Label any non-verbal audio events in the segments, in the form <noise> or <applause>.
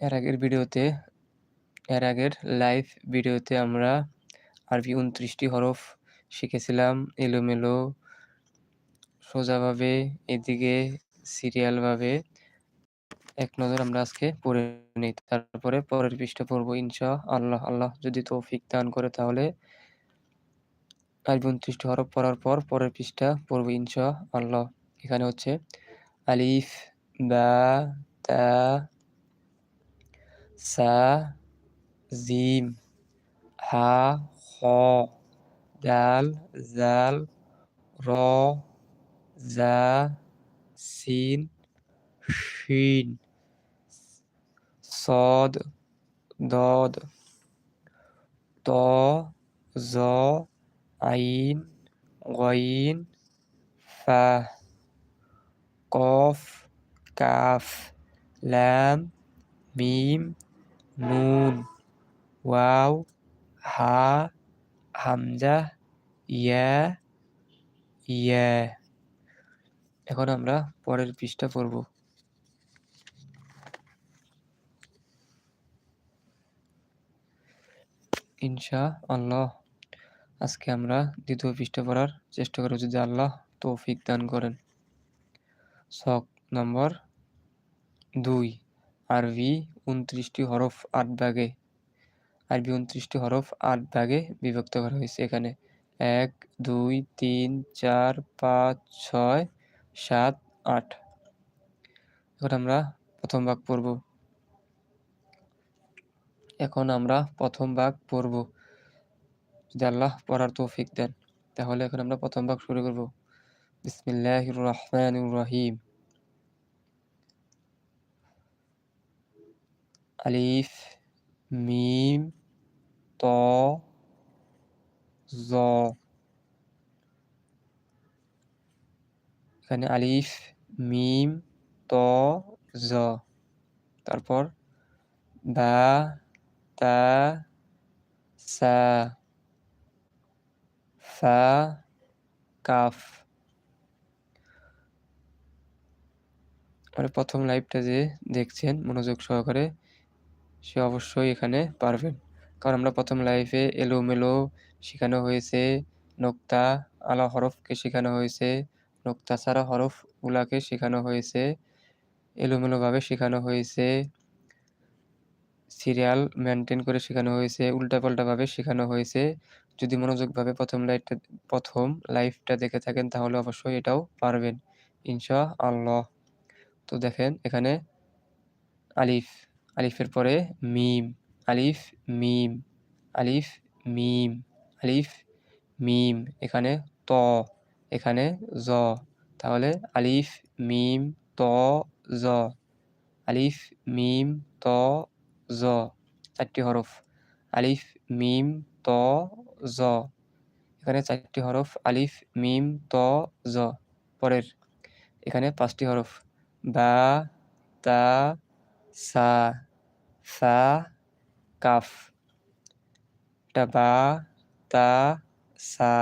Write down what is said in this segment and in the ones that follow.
এর আগের ভিডিওতে, এর আগের লাইভ ভিডিওতে আমরা আরবি উনত্রিশটি হরফ শিখেছিলাম। এলোমেলো, সোজাভাবে, এদিকে সিরিয়ালভাবে এক নজর আমরা আজকে পড়ে নিই। তারপরে পরের পৃষ্ঠা পড়ব ইনশা আল্লাহ আল্লাহ যদি তৌফিক দান করে তাহলে আরবি উনত্রিশটি হরফ পড়ার পর পরের পৃষ্ঠা পড়ব ইনশা আল্লাহ এখানে হচ্ছে আলিফ, বা, তা س زیم ه خا دل زل را ز سین شین صاد داد تا زا عین غین ف قاف کف لام میم নুন ওয়াও হা হামজা ইয়া ইয়া এখন আমরা পরের পৃষ্ঠা পড়ব। ইনশা আল্লাহ আজকে আমরা দ্বিতীয় পৃষ্ঠা পড়ার চেষ্টা করব। যদি আল্লাহ তৌফিক দান করেন। শখ নম্বর দুই। আরবি উনত্রিশটি হরফ আট ভাগে আরবি উনত্রিশটি হরফ আট ভাগে বিভক্ত করা হয়েছে এখানে। এক, দুই, তিন, চার, পাঁচ, ছয়, সাত, আট। এখন আমরা প্রথম ভাগ পড়ব। এখন আমরা প্রথম ভাগ পড়ব। যদি আল্লাহ পড়ার তৌফিক দেন, তাহলে এখন আমরা প্রথম ভাগ শুরু করব। বিসমিল্লাহ রহমান রহিম। আলিফ, মিম, ত, জ। এখানে আলিফ, মিম, ত, জ। তারপর বা তা, সা। ফা, কাফ। আর প্রথম লাইভটা যে দেখছেন, মনোযোগ সহকারে সে অবশ্যই এখানে পারবেন। কারণ আমরা প্রথম লাইফে এলোমেলো শেখানো হয়েছে, নোক্তা আলা হরফকে শেখানো হয়েছে, নোক্তা ছাড়া হরফগুলাকে শেখানো হয়েছে, এলোমেলোভাবে শেখানো হয়েছে সিরিয়াল মেনটেন করে শেখানো হয়েছে, উল্টাপাল্টাভাবে শেখানো হয়েছে। যদি মনোযোগভাবে প্রথম লাইফটা প্রথম লাইফটা দেখে থাকেন, তাহলে অবশ্যই এটাও পারবেন। ইনশা আল্লাহ তো দেখেন এখানে আলিফ। আলিফের পরে মিম, আলিফ মিম আলিফ মিম আলিফ, মিম, এখানে ত, এখানে জ, তাহলে আলিফ, মিম, ত, জ, আলিফ, মিম, ত, জ, চারটি হরফ, আলিফ, মিম, ত, জ, এখানে চারটি হরফ, আলিফ, মিম, ত, জ, পরের, এখানে পাঁচটি হরফ, বা, তা সা ফা কাফ। এটা বা তা, সা,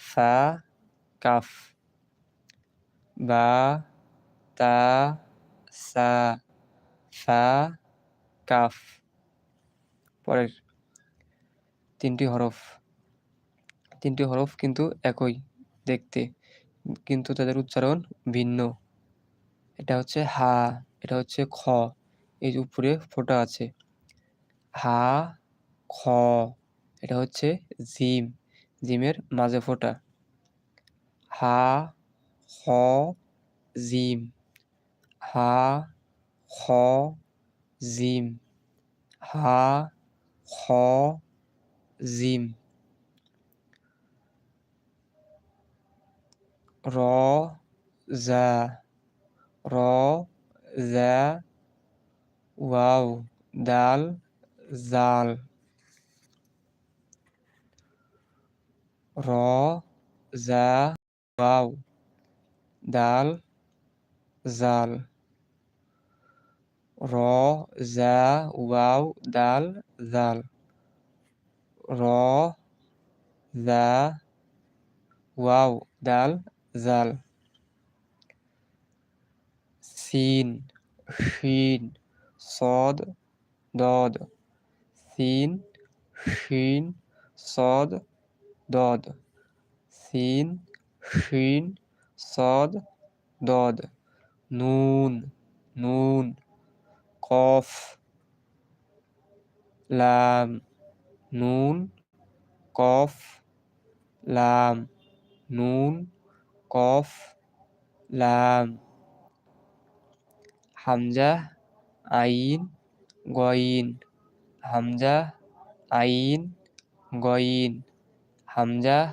ফা, কাফ। বা, তা, সা, ফা, কাফ। পরের তিনটি হরফ। তিনটি হরফ কিন্তু একই দেখতে, কিন্তু তাদের উচ্চারণ ভিন্ন। এটা হচ্ছে হা, এটা হচ্ছে খ। এই যে উপরে ফোঁটা আছে। হা, খ, এটা হচ্ছে জিম। জিমের মাঝে ফোঁটা। হা, খ, জিম। হা, খ, জিম। হা, খ, জিম। র জা র জা ওয়াও দাল জাল র জা ওয়াও দাল জাল র জা ওয়াও দাল জাল র জা ওয়াও দাল জাল সিন শিন সদ, দদ। সিন, শিন, সদ, দদ। সিন, শিন, সদ, দদ। নুন নুন। কফ, লাম। নুন, কফ, লাম। নুন, কফ, লাম। হামজা আইন, গইন। হামজা, আইন, গইন। হামজা,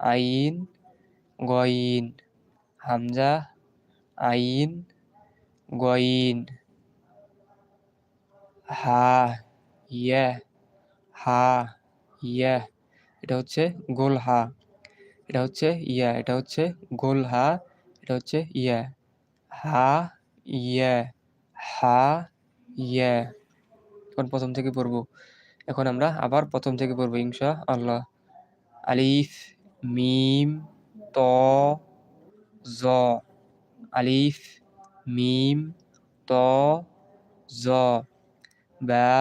আইন, গইন। হামজা, আইন, গইন। হা, ইয়া। হা, ইয়া। এটা হচ্ছে গোল হা। এটা হচ্ছে ইয়া। এটা হচ্ছে গোল হা। এটা হচ্ছে ইয়া। হা, ইয়া। হা ইয়ে। এখন প্রথম থেকে পড়ব। এখন আমরা আবার প্রথম থেকে পড়ব ইনশা আল্লাহ আলিফ, মিম, ত, জ। আলিফ, মিম, ত, জ। বা,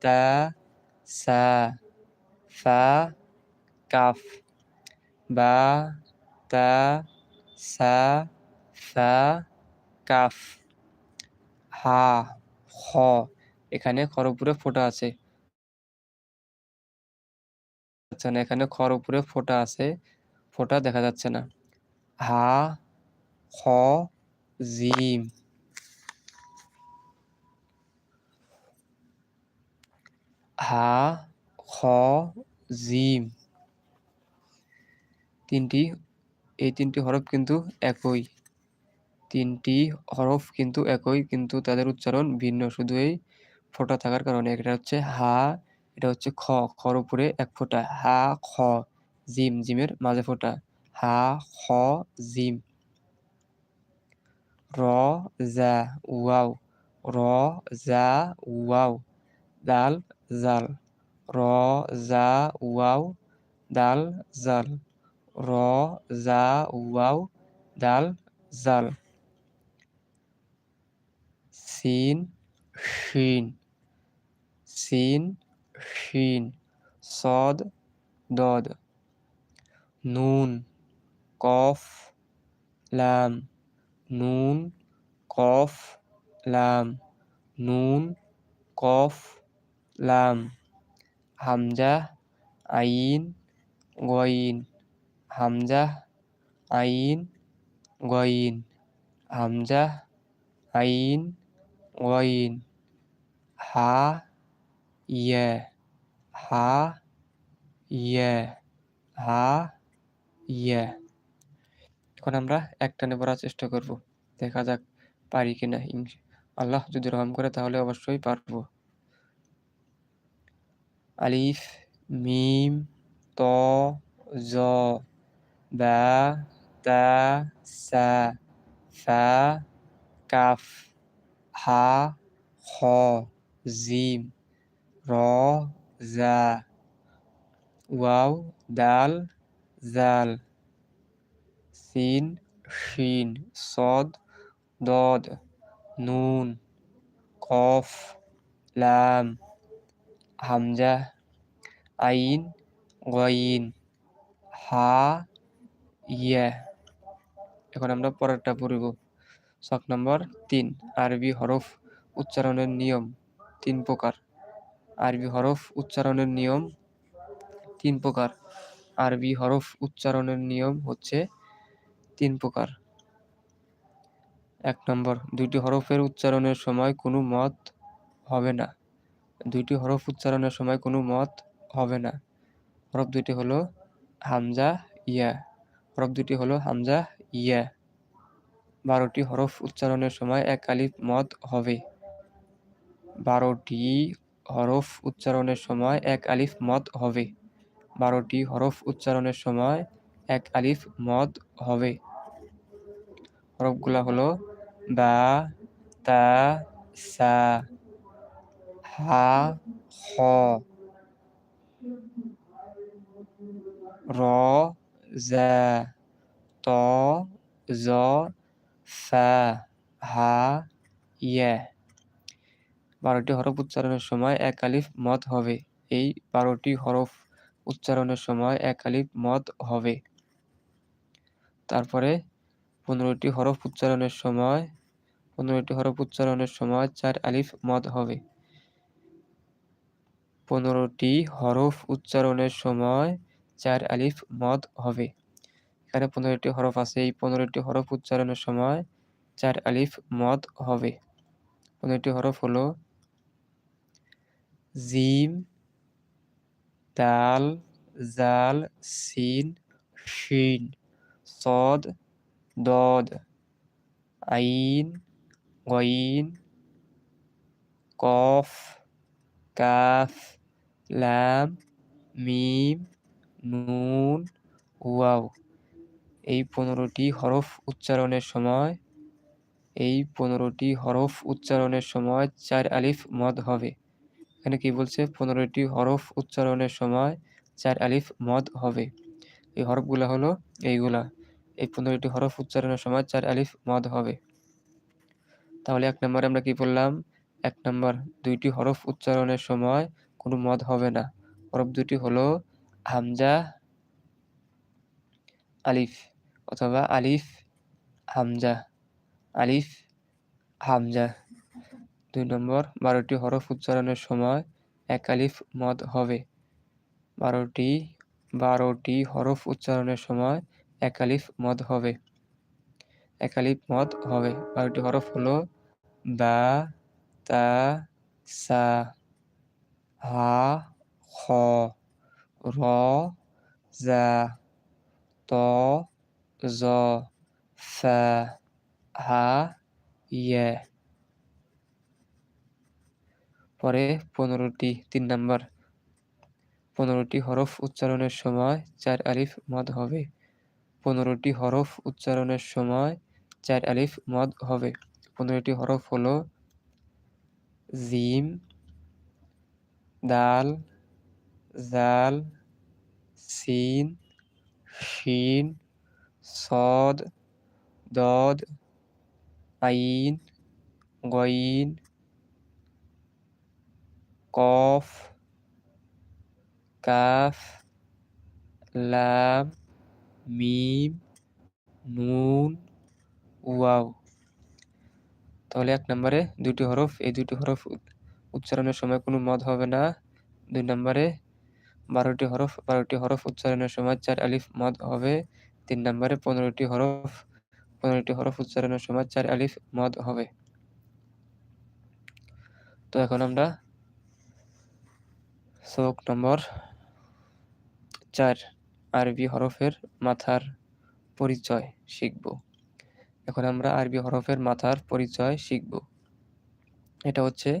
তা, সা, ফা, কাফ। বা, তা, সা, ফা, কাফ। হা খ এখানে খর উপরে ফোটা আছে। আচ্ছা না, এখানে খর উপরে ফোটা আছে, ফোটা দেখা যাচ্ছে না। হা খ জিম। হা, খ, জিম। তিনটি, এই তিনটি হরফ কিন্তু একই। তিনটি হরফ কিন্তু একই, কিন্তু তাদের উচ্চারণ ভিন্ন। শুধু এই ফোঁটা থাকার কারণে এটা হচ্ছে হা, এটা হচ্ছে খ খর উপরে এক ফোঁটা। হা, খ, জিম, জিমের মাঝে ফোঁটা। হা, খ, জিম। র, জা, ওয়াও। র, জা, ওয়াও। দাল, জাল। র, জা, ওয়াও। দাল, জাল। র, জা, ওয়াও। দাল, জাল। সিন শিন সিন শিন সদ দদ নুন কফ লাম নুন কফ লাম নুন কফ লাম হামজা আইন গইন হামজা আইন গইন হামজা আইন গইন হা ইয়া হা ইয়া হা ইয়া এখন আমরা একটানে পড়ার চেষ্টা করব। দেখা যাক পারি কিনা আল্লাহ যদি রহম করে তাহলে অবশ্যই পারব। আলিফ, মিম, ত, জ, বা, তা, সা, ফা, কাফ। হা খ জিম র জা ওয়াও দাল জাল সিন শিন সদ দদ, নুন, কফ, লাম, হামজা, আইন, গইন, হা ইয়া এখন আমরা পরেরটা পড়ব। শখ নম্বর তিন। আরবি হরফ উচ্চারণের নিয়ম তিন প্রকার আরবি হরফ উচ্চারণের নিয়ম তিন প্রকার আরবি হরফ উচ্চারণের নিয়ম হচ্ছে তিন প্রকার এক নম্বর দুইটি হরফের উচ্চারণের সময় কোনো মত হবে না। দুইটি হরফ উচ্চারণের সময় কোনো মত হবে না। হরফ দুইটি হলো হামজা ইয়া। হরফ দুটি হলো হামজা ইয়া। বারোটি হরফ উচ্চারণের সময় এক আলিফ মত হবে। বারোটি হরফ উচ্চারণের সময় এক আলিফ মত হবে। বারোটি হরফ উচ্চারণের সময় এক আলিফ মদ হবে। হরফগুলা হলো বা, তা, সা, হা, খ। র, জা, ত, জ ফা হা ইয়া বারোটি হরফ উচ্চারণের সময় এক আলিফ মদ হবে। এই বারোটি হরফ উচ্চারণের সময় এক আলিফ মদ হবে। তারপরে পনেরোটি হরফ উচ্চারণের সময়, পনেরোটি হরফ উচ্চারণের সময় চার আলিফ মদ হবে। পনেরোটি হরফ উচ্চারণের সময় চার আলিফ মদ হবে। এখানে পনেরোটি হরফ আছে। এই পনেরোটি হরফ উচ্চারণের সময় চার আলিফ মদ হবে। পনেরোটি হরফ হলো জিম দাল জাল, সিন, শিন, সদ, দদ, আইন, গইন, কফ, কাফ, লাম, মিম, নুন, ওয়াও। এই পনেরোটি হরফ উচ্চারণের সময়, এই পনেরোটি হরফ উচ্চারণের সময় চার আলিফ মদ হবে। এখানে কি বলছে? পনেরোটি হরফ উচ্চারণের সময় চার আলিফ মদ হবে। এই হরফগুলো হলো এইগুলা। এই পনেরোটি হরফ উচ্চারণের সময় চার আলিফ মদ হবে। তাহলে এক নম্বরে আমরা কি বললাম? এক নম্বর, দুইটি হরফ উচ্চারণের সময় কোনো মদ হবে না। হরফ দুটি হলো হামজা, আলিফ। অথবা আলিফ, হামজা আলিফ, হামজা। দুই নম্বর, বারোটি হরফ উচ্চারণের সময় এক আলিফ মদ হবে। বারোটি বারোটি হরফ উচ্চারণের সময় এক আলিফ মদ হবে। এক আলিফ মদ হবে। বারোটি হরফ হলো বা, তা, সা, হা, খ, র, জা, ত জ ফা হা ইয়ে পরে পনেরোটি, তিন নাম্বার। পনেরোটি হরফ উচ্চারণের সময় চার আলিফ মদ হবে। পনেরোটি হরফ উচ্চারণের সময় চার আলিফ মদ হবে। পনেরোটি হরফ হলো জিম, দাল, জাল, সিন, শিন সদ, দদ, আইন, গইন, কফ, কাফ, লাম, মিম, নুন, ওয়াও। তাহলে এক নম্বরে দুটি হরফ, এই দুটি হরফ উচ্চারণের সময় কোনো মদ হবে না। দুই নম্বরে বারোটি হরফ বারোটি হরফ উচ্চারণের সময় চার আলিফ মদ হবে। তিন নম্বরে পনেরোটি হরফ পনেরোটি হরফ উচ্চারণের সময় চার আলিফ মদ হবে। তো এখন আমরা শোক নম্বর চার আরবি হরফের মাথার পরিচয় শিখব। এখন আমরা আরবি হরফের মাথার পরিচয় শিখব। এটা হচ্ছে,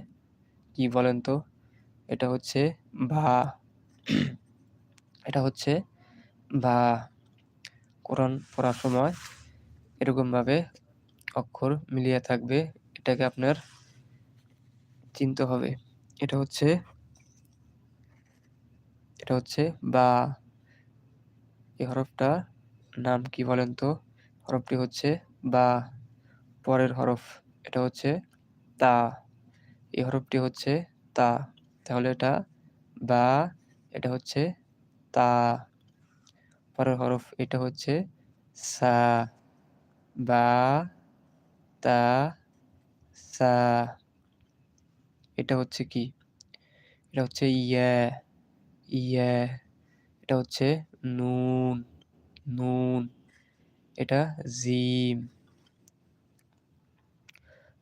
কি বলেন তো? এটা হচ্ছে ভা। এটা হচ্ছে ভা। কোরআন পড়ার সময় এরকমভাবে অক্ষর মিলিয়ে থাকবে, এটাকে আপনার চিনতে হবে। এটা হচ্ছে এটা হচ্ছে বা। এই হরফটা নাম কি বলেন তো? হরফটি হচ্ছে বা, পরের হরফ। এটা হচ্ছে তা। এই হরফটি হচ্ছে তা। তাহলে এটা বা, এটা হচ্ছে তা। পরের হরফ এটা হচ্ছে সা, বা, তা, সা। এটা হচ্ছে কি? এটা হচ্ছে ইয়া ইয়া। এটা হচ্ছে নুন নুন। এটা জিম।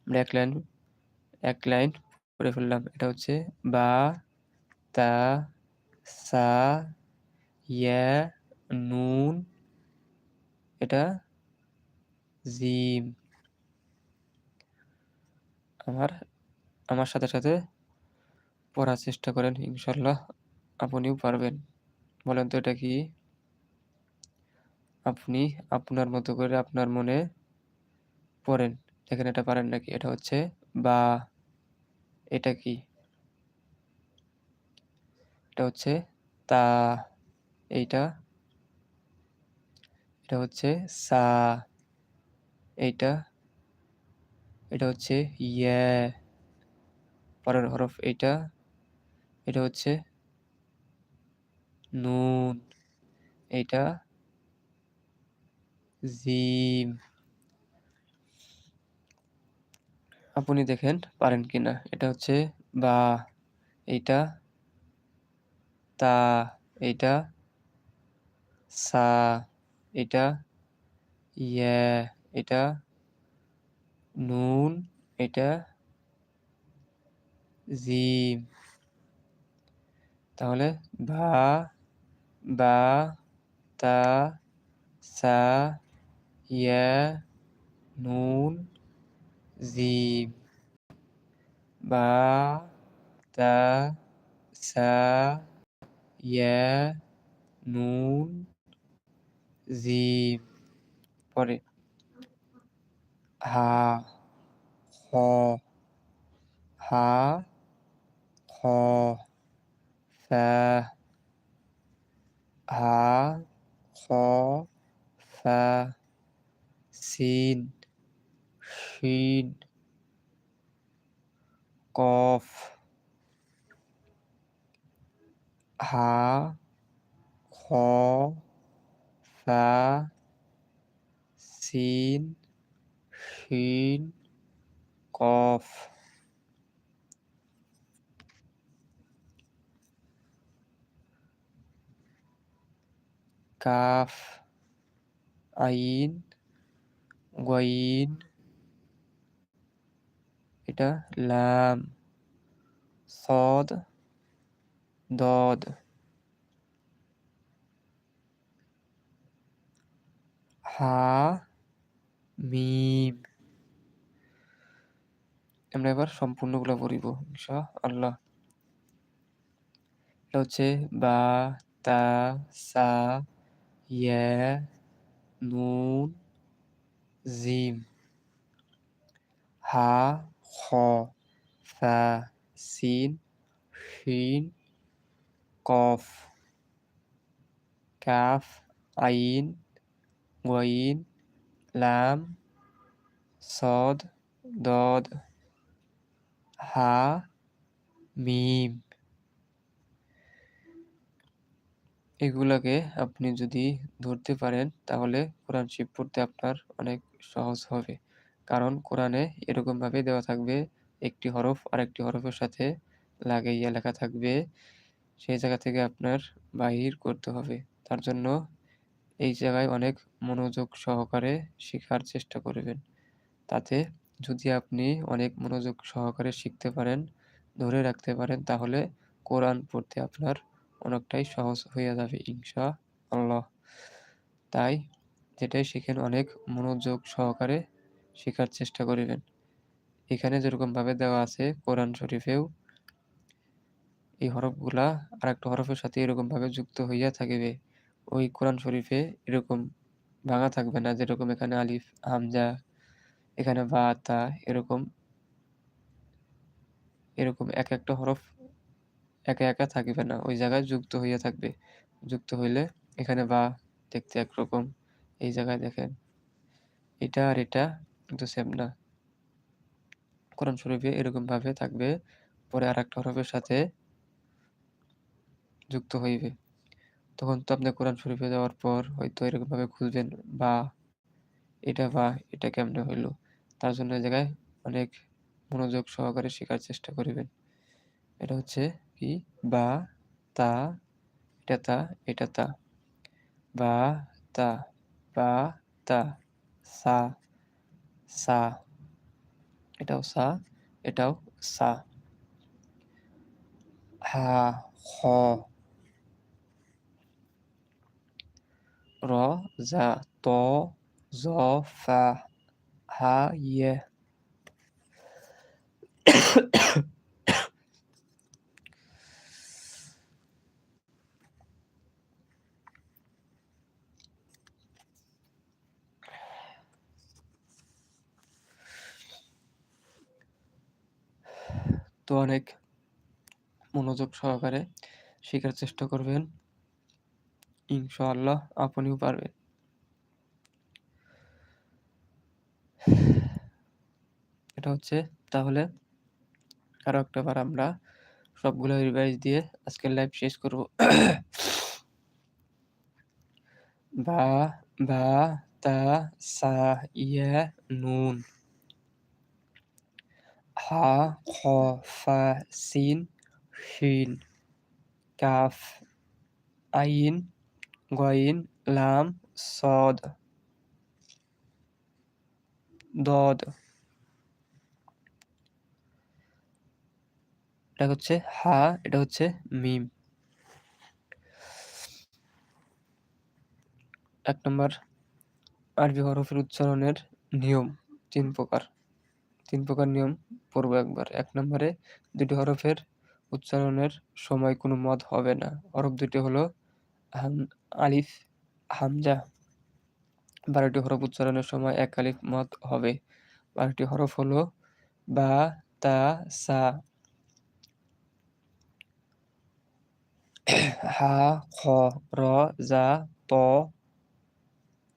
আমরা এক লাইন এক লাইন পড়ে ফেললাম। এটা হচ্ছে বা, তা, সা, ইয়া। নুন, এটা জিম। আমার আমার সাথে সাথে পড়ার চেষ্টা করেন ইনশাল্লাহ আপনিও পারবেন। বলেন তো এটা কি? আপনি আপনার মতো করে আপনার মনে পড়েন। দেখেন এটা পারেন নাকি? এটা হচ্ছে বা, এটা কি? এটা হচ্ছে তা, এইটা। এটা হচ্ছে সা, এইটা, এটা হচ্ছে ইয়া, পরের হরফ এইটা, এটা হচ্ছে নুন, এইটা জিম। আপনি দেখেন পারেন কিনা, এটা হচ্ছে বা, এইটা, তা, এইটা, সা। এটা, ইয়া, এটা, নুন, এটা, জিম। তাহলে বা বা, তা, সা, ইয়া, নুন, জিম। বা, তা, সা, ইয়া, নুন জিম পরে। হা খ হা, খ, ফা, হা, খ, ফা, সিন, শিন, কফ, হা, খ ফা সিন শিন কফ কাফ আইন গইন এটা লাম সদ দদ হা, মিম। আমরা এবার সম্পূর্ণগুলো পড়িব ইনশা আল্লাহ এটা হচ্ছে বা, তা, সা, ইয়া, নুন, জিম। হা, খ ফা সিন, শিন, কফ। কাফ, আইন গইন লাম সদ দদ হা মিম এগুলাকে আপনি যদি ধরতে পারেন, তাহলে কোরআন শিব পড়তে আপনার অনেক সহজ হবে। কারণ কোরআনে এরকমভাবে দেওয়া থাকবে, একটি হরফ আরেকটি হরফের সাথে লাগাইয়া লেখা থাকবে, সেই জায়গা থেকে আপনার বাহির করতে হবে। তার জন্য এই জায়গায় অনেক মনোযোগ সহকারে শেখার চেষ্টা করবেন। তাতে যদি আপনি অনেক মনোযোগ সহকারে শিখতে পারেন, ধরে রাখতে পারেন, তাহলে কোরআন পড়তে আপনার অনেকটাই সহজ হয়ে যাবে ইনশা আল্লাহ তাই যেটাই শিখেন, অনেক মনোযোগ সহকারে শেখার চেষ্টা করিবেন। এখানে যেরকমভাবে দেওয়া আছে কোরআন শরীফেও, এই হরফগুলা আর একটা হরফের সাথে এরকমভাবে যুক্ত হইয়া থাকিবে। ওই কোরআন শরীফে এরকম ভাঙা থাকবে না, যেরকম এখানে আলিফ, হামজা, এখানে বা, তা, এরকম এরকম এক একটা হরফ একা একা থাকবে না। ওই জায়গায় যুক্ত হইয়া থাকবে। যুক্ত হইলে এখানে বা দেখতে একরকম, এই জায়গায় দেখেন। এটা আর এটা কিন্তু সেম না। কোরআন শরীফে এরকম ভাবে থাকবে, পরে আর একটা হরফের সাথে যুক্ত হইবে। তখন তো আপনি কোরআন শরীফে যাওয়ার পর হয়তো এরকম ভাবে খুঁজবেন বা এটা বা এটা কেমনে হইল? তার জন্য জায়গায় অনেক মনোযোগ সহকারে শেখার চেষ্টা করিবেন। এটা হচ্ছে কি? বা, তা, এটা তা এটা, তা। বা তা বা, তা, সা সা। এটাও সা এটাও সা। হা খ র জা ত জ ফা হা ইয়ে তো অনেক মনোযোগ সহকারে শেখার চেষ্টা করবেন ইনশাআল্লাহ আপনিও পারবেন। এটা হচ্ছে, তাহলে আরও একটাবার আমরা সবগুলো রিভাইজ দিয়ে আজকের লাইভ শেষ করব। <coughs> বা বা, তা, সা, ইয়া, নুন। হা, খ, ফা, সিন, শিন। কাফ, আইন। গইন লাম, সদ, দদ। এটা হচ্ছে হা, এটা হচ্ছে মিম। এক নম্বর, আরবি হরফের উচ্চারণের নিয়ম তিন প্রকার। তিন প্রকার নিয়ম পড়ব একবার। এক নম্বরে, দুটি হরফের উচ্চারণের সময় কোনো মত হবে না। হরফ দুটি হলো আলিফ হামজা। বারোটি হরফ উচ্চারণের সময় এক আলিফ মদ হবে। বারোটি হরফ হলো বা, তা, সা। <clears throat> হা, খ, র, জা ত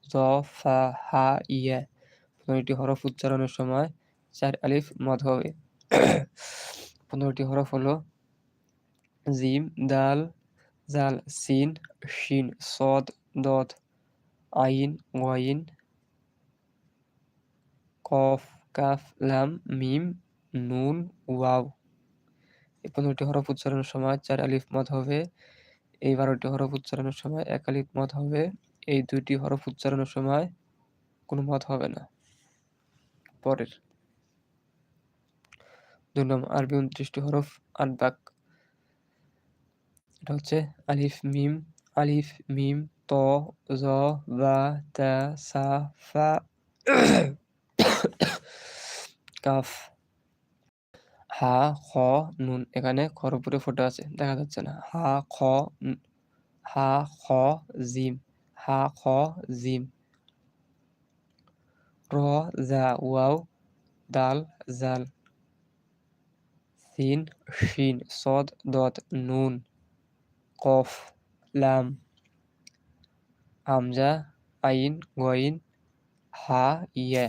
জ, ফা, হা, ইয়া। পনেরোটি হরফ উচ্চারণের সময় চার আলিফ মদ হবে। <clears throat> পনেরোটি হরফ হলো জিম, দাল জাল সিন শিন সদ দদ আইন ওয়াইন কফ কাফ লাম মিম নুন ওয়াও এই পনেরোটি হরফ উচ্চারণের সময় চার আলিফ মদ হবে। এই বারোটি হরফ উচ্চারণের সময় এক আলিফ মদ হবে। এই দুইটি হরফ উচ্চারণের সময় কোনো মত হবে না। পরের। দুই নম্বর আরবি উনত্রিশটি হরফ আট বাক এটা হচ্ছে আলিফ মিম আলিফ মিম, ত, জ, বা, তা, সা, ফা, কাফ, হা, খ, নুন, এখানে খর উপরে ফোটা আছে, দেখা যাচ্ছে না, হা, খ হা, খ, জিম, হা, খ, জিম, র, জা, ওয়াও, দাল, জাল, সিন, শিন, সদ, দত, নুন কফ লাম হামজা আইন গইন হা ইয়া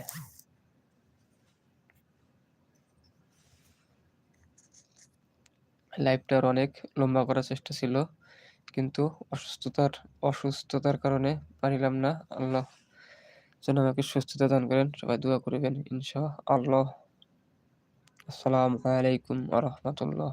লাইভটার অনেক লম্বা করার চেষ্টা ছিল, কিন্তু অসুস্থতার অসুস্থতার কারণে পারিলাম না। আল্লাহ যেন আমাকে সুস্থতা দান করেন, সবাই দোয়া করবেন ইনশা আল্লাহ আসসালামু আলাইকুম আ রহমতুল্লাহ।